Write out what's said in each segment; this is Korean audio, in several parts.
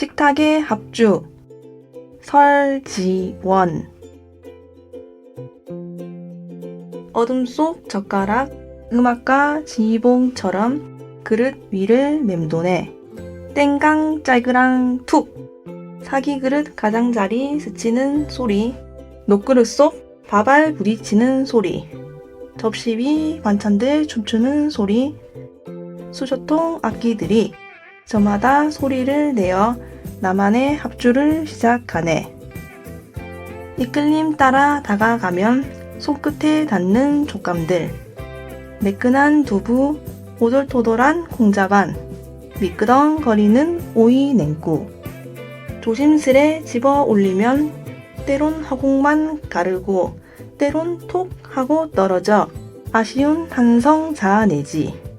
식탁의 합주. 설지원. 어둠 속 젓가락 음악가 지봉처럼 그릇 위를 맴도네. 땡강 짤그랑 툭. 사기 그릇 가장자리 스치는 소리. 녹그릇 속 밥알 부딪히는 소리. 접시 위 반찬들 춤추는 소리. 수저통 악기들이 저마다 소리를 내어 나만의 합주를 시작하네. 이끌림 따라 다가가면 손끝에 닿는 촉감들. 매끈한 두부, 오돌토돌한 콩자반, 미끄덩거리는 오이 냉국. 조심스레 집어 올리면 때론 허공만 가르고 때론 톡 하고 떨어져 아쉬운 한성 자아내지.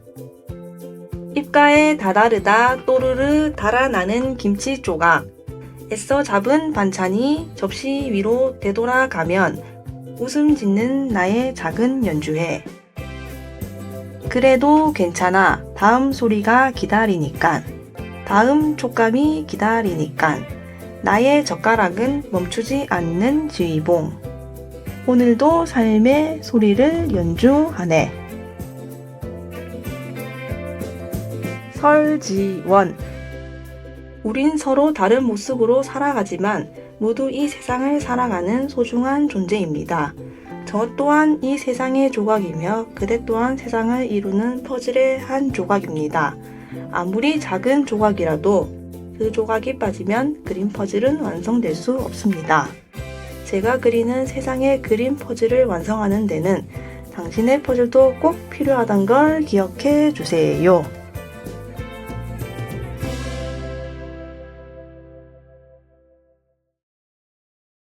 입가에 다다르다 또르르 달아나는 김치 조각. 애써 잡은 반찬이 접시 위로 되돌아가면 웃음 짓는 나의 작은 연주회. 그래도 괜찮아. 다음 소리가 기다리니깐. 다음 촉감이 기다리니깐. 나의 젓가락은 멈추지 않는 지휘봉. 오늘도 삶의 소리를 연주하네. 설지원 우린 서로 다른 모습으로 살아가지만 모두 이 세상을 살아가는 소중한 존재입니다. 저 또한 이 세상의 조각이며 그대 또한 세상을 이루는 퍼즐의 한 조각입니다. 아무리 작은 조각이라도 그 조각이 빠지면 그림 퍼즐은 완성될 수 없습니다. 제가 그리는 세상의 그림 퍼즐을 완성하는 데는 당신의 퍼즐도 꼭 필요하단 걸 기억해 주세요.